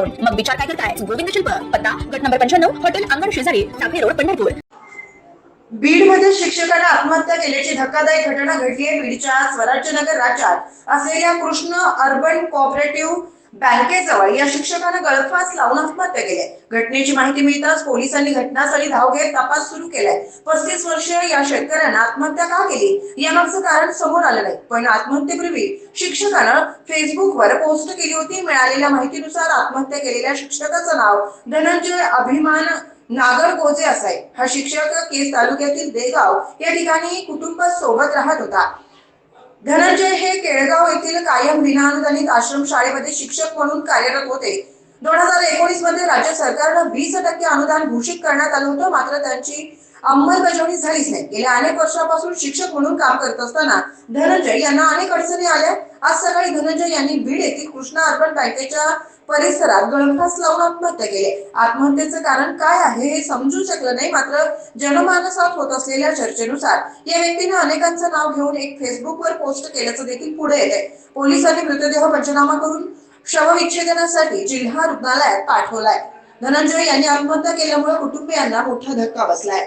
मग विचार काय करताय? गोविंद शिल्प पत्ता गट नंबर पंच्याण्णव हॉटेल अंगण शेजारी टाकळी रोड पंढरपूर. बीडमध्ये शिक्षकाने आत्महत्या केल्याची धक्कादायक घटना घडली आहे बीडच्या स्वराज्यनगर राज्यात. असलेल्या कृष्ण अर्बन कोऑपरेटिव्ह बँकेजवळ या शिक्षकानं गळफास लावून आत्महत्या केली घटनेची माहिती मिळताच पोलिसांनी घटनास्थळी धाव घेत तपास सुरू केलाय. पस्तीस वर्षीय या शेतकऱ्यानं आत्महत्या का केली? यामागचं कारण समोर आलं नाही. पण आत्महत्येपूर्वी शिक्षकानं फेसबुकवर पोस्ट केली होती. मिळालेल्या माहितीनुसार आत्महत्या केलेल्या शिक्षकाचं नाव धनंजय अभिमान नागर गोजे असाय. हा शिक्षक केस तालुक्यातील देगाव या ठिकाणी कुटुंब सोबत राहत होता. धनंजय हे केळगाव येथील कायम विनाअनुदानित आश्रम शाळेमध्ये शिक्षक म्हणून कार्यरत होते. दोन हजार एकोणीसमध्ये राज्य सरकारनं वीस टक्के अनुदान घोषित करण्यात आलं होतं. मात्र त्यांची अंमलबजावणी झालीच नाही. गेल्या अनेक वर्षापासून शिक्षक म्हणून काम करत असताना धनंजय यांना अनेक अडचणी आल्या. आज सकाळी धनंजय यांनी बीड येथील कृष्णा अर्बन बँकेच्या परिसरात गळफास लावून आत्महत्या केली. आत्महत्येचं कारण काय आहे हे समजू शकलं नाही मात्र जनमानसात होत असलेल्या चर्चेनुसार या व्यक्तीने अनेकांचं नाव घेऊन एक फेसबुकवर पोस्ट केल्याचं देखील पुढे येते पोलिसांनी मृतदेह पंचनामा करून शवविच्छेदनासाठी जिल्हा रुग्णालयात पाठवलाय. धनंजय यांनी आत्महत्या केल्यामुळे कुटुंबियांना मोठा धक्का बसलाय.